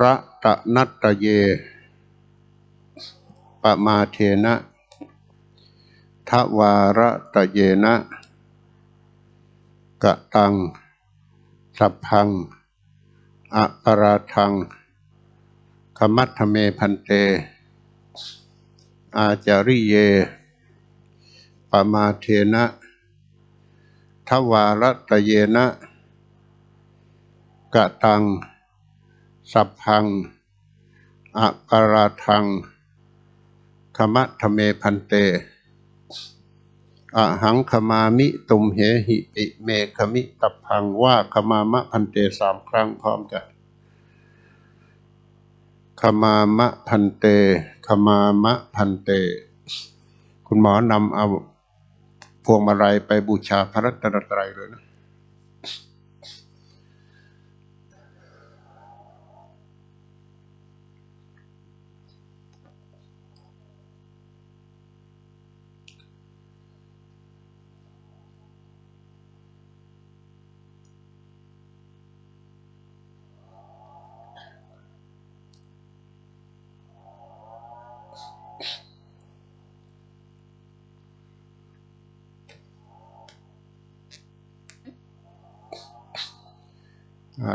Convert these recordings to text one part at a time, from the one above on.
ระตะนัตเยปมาเทนะทวาระตะเยนะกะตัง สัพพังอะปราทังขมัตเมพันเต อาจาริเยปมาเทนะทวาระตะเยนะกะตัง สัพพังอะปะราทังขมัตถเมพันเตอะหังขมามิตุมเหหิปิเมขมิตัพพังว่าขมามะพันเตสามครั้งพร้อมกันขมามะพันเตขมามะพันเต คุณหมอนำเอาพวงมาลัยไปบูชาพระรัตนตรัยเลยนะ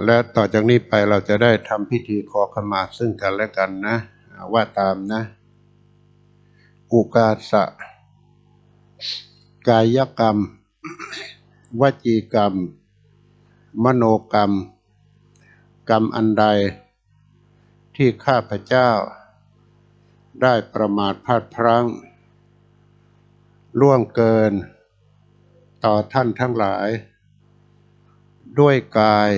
และต่อจากนี้ไปเราจะได้ทำพิธีขอขมาซึ่งกันและกันนะ ว่าตามนะ อุกาสะ กายกรรม วจีกรรม มโนกรรม กรรมอันใดที่ข้าพเจ้า ได้ประมาทพลาดพลั้งล่วงเกิน ต่อท่านทั้งหลาย ด้วยกาย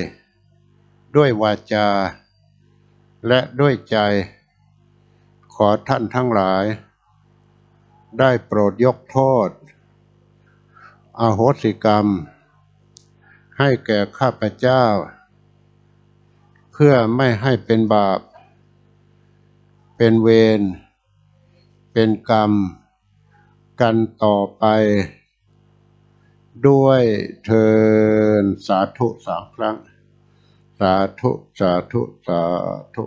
ด้วยวาจา และด้วยใจ ขอท่านทั้งหลาย ได้โปรดยกโทษอโหสิกรรม ให้แก่ข้าพเจ้า เพื่อไม่ให้เป็นบาป เป็นเวร เป็นกรรม กันต่อไป ด้วยเทินสาธุสามครั้ง สาธุ สาธุ สาธุ